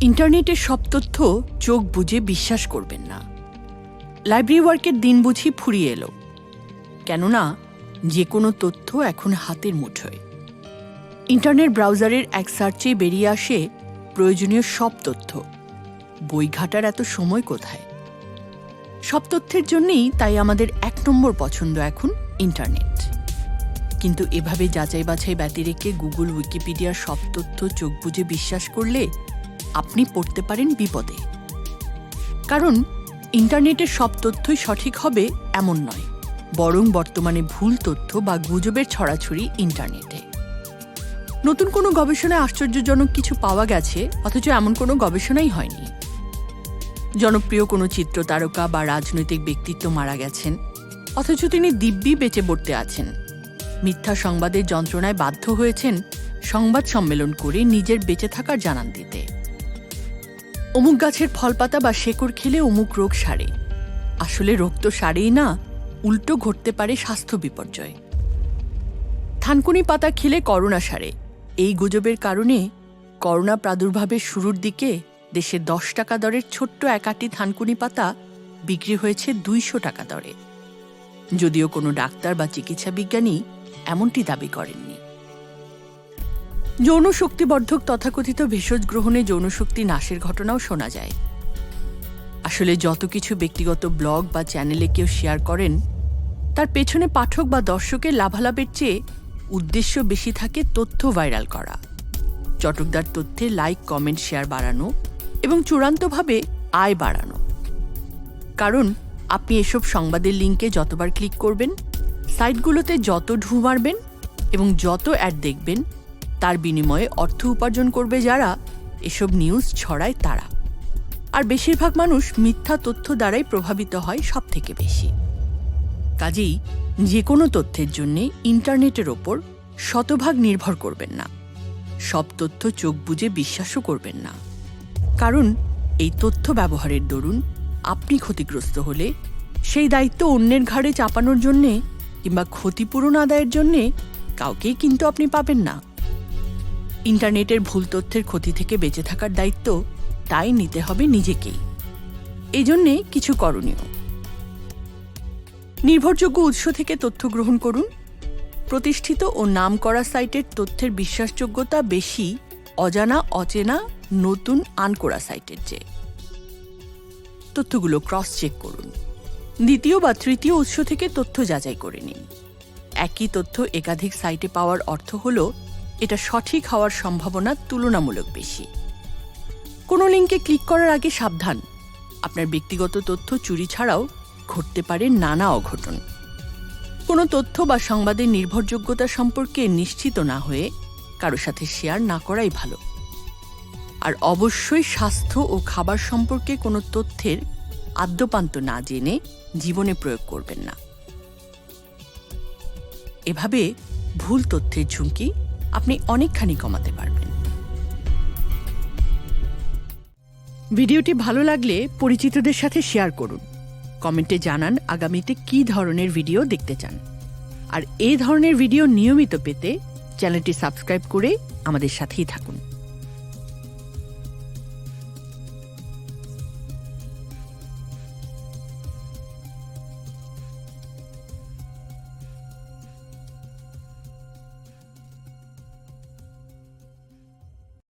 ইন্টারনেটের সব তথ্য চোখ বুজে বিশ্বাস করবেন না। লাইব্রেরি ওয়ার্কের দিন বুঝি ফুরিয়ে এলো। কেননা যে কোনো তথ্য এখন হাতের মুঠোয়। ইন্টারনেট ব্রাউজারের এক সার্চে বেরিয়ে আসে প্রয়োজনীয় সব তথ্য। বই ঘাটার এত সময় কোথায়? সব তথ্যের জন্যেই তাই আমাদের এক নম্বর পছন্দ এখন ইন্টারনেট। কিন্তু এভাবে যাচাই বাছাই ব্যতিরেকে গুগল, উইকিপিডিয়ার সব তথ্য চোখ বুজে বিশ্বাস করলে আপনি পড়তে পারেন বিপদে। কারণ ইন্টারনেটের সব তথ্যই সঠিক হবে এমন নয়, বরং বর্তমানে ভুল তথ্য বা গুজবের ছড়াছড়ি ইন্টারনেটে। নতুন কোনো গবেষণায় আশ্চর্যজনক কিছু পাওয়া গেছে, অথচ এমন কোনো গবেষণাই হয়নি। জনপ্রিয় কোনো চিত্র তারকা বা রাজনৈতিক ব্যক্তিত্ব মারা গেছেন, অথচ তিনি দিব্যি বেঁচে পড়তে আছেন। মিথ্যা সংবাদের যন্ত্রণায় বাধ্য হয়েছেন সংবাদ সম্মেলন করে নিজের বেঁচে থাকার জানান দিতে। অমুক গাছের ফলপাতা বা শেকড় খেলে অমুক রোগ সারে। আসলে রোগ তো সারেই না, উল্টো ঘটতে পারে স্বাস্থ্য বিপর্যয়। থানকুনি পাতা খেলে করোনা সারে। এই গুজবের কারণে করোনা প্রাদুর্ভাবের শুরুর দিকে দেশে দশ টাকা দরের ছোট্ট এক আটি থানকুনি পাতা বিক্রি হয়েছে দুইশো টাকা দরে। যদিও কোনো ডাক্তার বা চিকিৎসা বিজ্ঞানী এমনটি দাবি করেননি। যৌন শক্তিবর্ধক তথাকথিত ভেষজ গ্রহণে যৌনশক্তি নাশের ঘটনাও শোনা যায়। আসলে যত কিছু ব্যক্তিগত ব্লগ বা চ্যানেলে কেউ শেয়ার করেন, তার পেছনে পাঠক বা দর্শকের লাভালাভের চেয়ে উদ্দেশ্য বেশি থাকে তথ্য ভাইরাল করা। চটকদার তথ্যে লাইক, কমেন্ট, শেয়ার বাড়ানো এবং চূড়ান্তভাবে আয় বাড়ানো। কারণ আপনি এসব সংবাদের লিঙ্কে যতবার ক্লিক করবেন, সাইটগুলোতে যত ঢু মারবেন এবং যত অ্যাড দেখবেন তার বিনিময়ে অর্থ উপার্জন করবে যারা, এসব নিউজ ছড়ায় তারা। আর বেশিরভাগ মানুষ মিথ্যা তথ্য দ্বারাই প্রভাবিত হয় সব থেকে বেশি। কাজেই যে কোনো তথ্যের জন্য ইন্টারনেটের ওপর শতভাগ নির্ভর করবেন না। সব তথ্য চোখ বুজে বিশ্বাসও করবেন না। কারণ এই তথ্য ব্যবহারের দরুন আপনি ক্ষতিগ্রস্ত হলে সেই দায়িত্ব অন্যের ঘাড়ে চাপানোর জন্যে কিংবা ক্ষতিপূরণ আদায়ের জন্যে কাউকেই কিন্তু আপনি পাবেন না। ইন্টারনেটের ভুল তথ্যের ক্ষতি থেকে বেঁচে থাকার দায়িত্ব তাই নিতে হবে নিজেকেই। এজন্যে কিছু করণীয়। নির্ভরযোগ্য উৎস থেকে তথ্য গ্রহণ করুন। প্রতিষ্ঠিত ও নামকরা সাইটের তথ্যের বিশ্বাসযোগ্যতা বেশি অজানা, অচেনা, নতুন, আনকোরা সাইটের চেয়ে। তথ্যগুলো ক্রস চেক করুন। দ্বিতীয় বা তৃতীয় উৎস থেকে তথ্য যাচাই করে নিন। একই তথ্য একাধিক সাইটে পাওয়ার অর্থ হল এটা সঠিক হওয়ার সম্ভাবনা তুলনামূলক বেশি। কোনো লিঙ্কে ক্লিক করার আগে সাবধান। আপনার ব্যক্তিগত তথ্য চুরি ছাড়াও ঘটতে পারে নানা অঘটন। কোনো তথ্য বা সংবাদের নির্ভরযোগ্যতা সম্পর্কে নিশ্চিত না হয়ে কারও সাথে শেয়ার না করাই ভালো। আর অবশ্যই স্বাস্থ্য ও খাবার সম্পর্কে কোনো তথ্যের আদ্যপান্ত না জেনে জীবনে প্রয়োগ করবেন না। এভাবে ভুল তথ্যের ঝুঁকি আপনি অনেকখানি কমাতে পারবেন। ভিডিওটি ভালো লাগলে পরিচিতদের সাথে শেয়ার করুন। কমেন্টে জানান আগামীতে কি ধরনের ভিডিও দেখতে চান। আর এই ধরনের ভিডিও নিয়মিত পেতে চ্যানেলটি সাবস্ক্রাইব করে আমাদের সাথেই থাকুন।